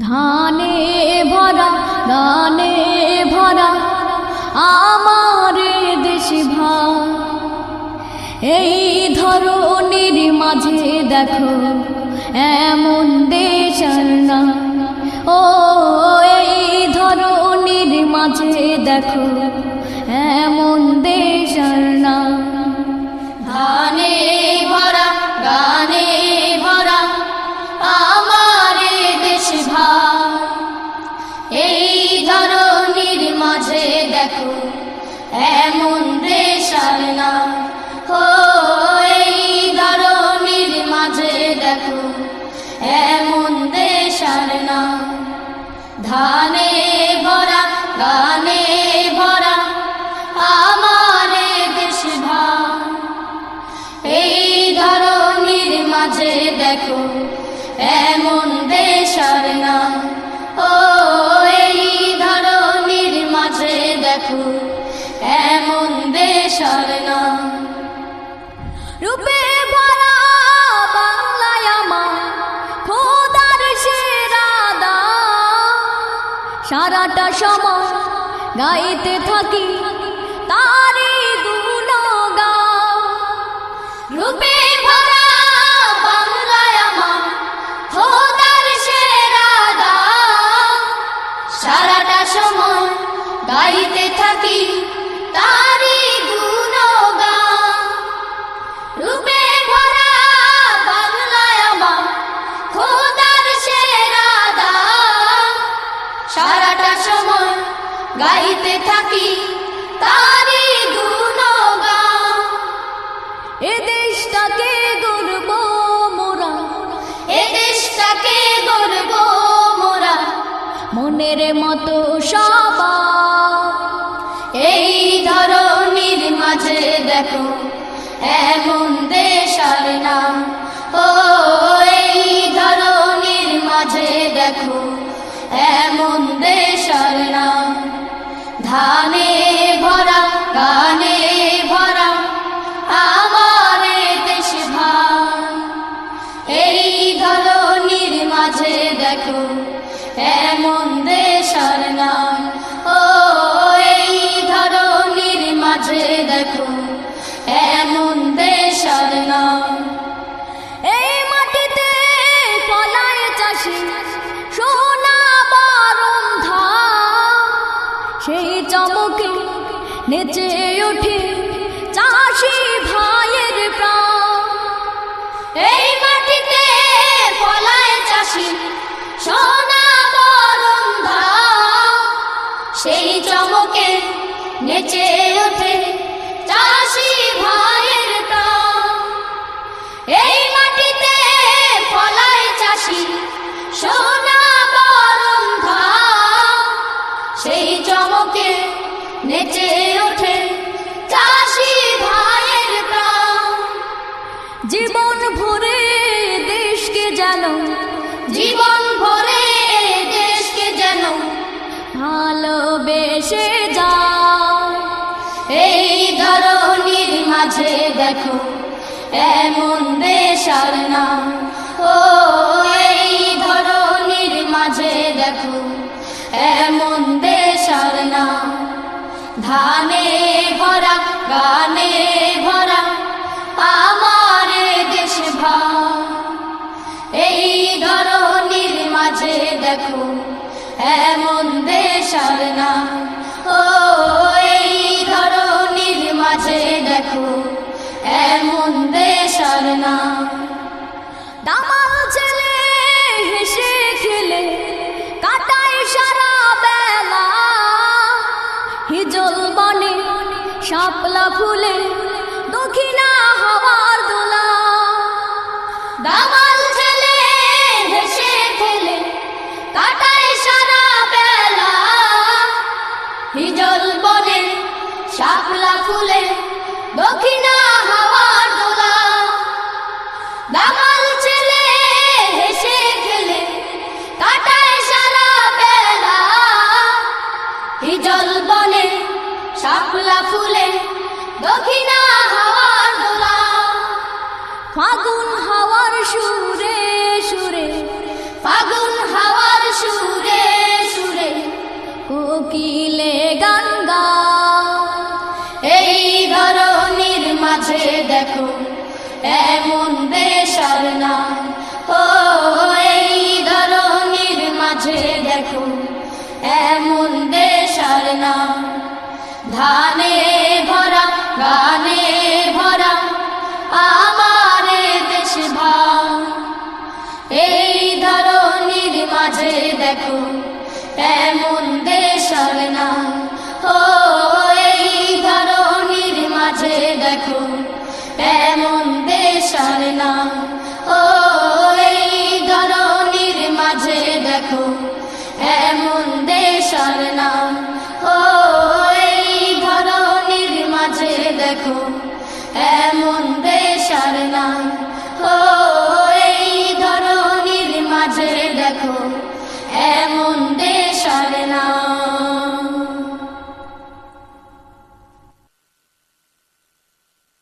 ধানে ভরা গানে ভরা আমার দেশ ভাই এই ধরনের মাঝে দেখো, এমন দেশ না। ও, এই ধরনের মাঝে দেখো, এমন দেশ না। দেখো, এমন দেশ আর না। ও ধরনের মাঝে দেখো, এমন দেশ আর না। ধানে ভরা গানে ভরা আমার দেশ ভাই এই ধরনের মাঝে দেখো, এমন দেশ আর না। না রূপে ভরা বাংলায় আমার খোদার সেরা দান। সারাটা সময় গাইতে থাকি তারি গুণগান রূপে ভরা বাংলায় আমার খোদার সেরা দান। সারাটা সময় গাইতে থাকি সারাটা সময় গাইতে থাকি তারি গুণগান। এ দেশটাকে গর্ব মোরা, এ দেশটাকে গর্ব মোরা। মনের মতো দেখো, এমন দেশ আর নাম ধানে ভরা গানে ভরা, আমার দেশ ভাই এই ধরনের মাঝে দেখো, এমন দেশ আর নাম ও, এই ধরনের মাঝে দেখো, এমন দেশ আর নাম এই মাটিতে ফলায় চাষি নেচে ওঠে চাষি ভাইয়ের প্রাণ। এই মাটিতে ফলায় চাষি সোনা বরণ সেই চমকে নেচে ওঠে চাষি ভাইয়ের প্রাণ। এই মাটিতে ফলায় চাষি সোনা বরণ সেই চমকে নেচে জানো? জীবন ভরে দেশকে জানো। ভালোবেসে যায় এই ধরনের মাঝে দেখো, এমন দেশ আর না। ও, এই ধরনের মাঝে দেখো, এমন দেশ আর না। ধানে ভরা, গানে ভরা, আমার দেশ ভাই মাঝে দেখো, এমন দেশ আর না। ও, এই ধরনের মাঝে দেখো, এমন দেশ আর না। দামাল ছেলে হেসে খেলে ফুলে শাপলা ফুলে দক্ষিণা হওয়ার দোলা। দামাল ছেলে হেসে খেলে কাটায় সারা বেলা। হিজল বনে শাপলা ফুলে দক্ষিণা হাওয়ার দোলা। ফাগুন হাওয়ার সুরে সুরে, ফাগুন হাওয়ার দেখো, এমন দেশ না। ও, এই ধরনের মাঝে দেখো, এমন দেশ আর না। ধানে ভরা গানে মাঝে দেখো এমন দেশ নাম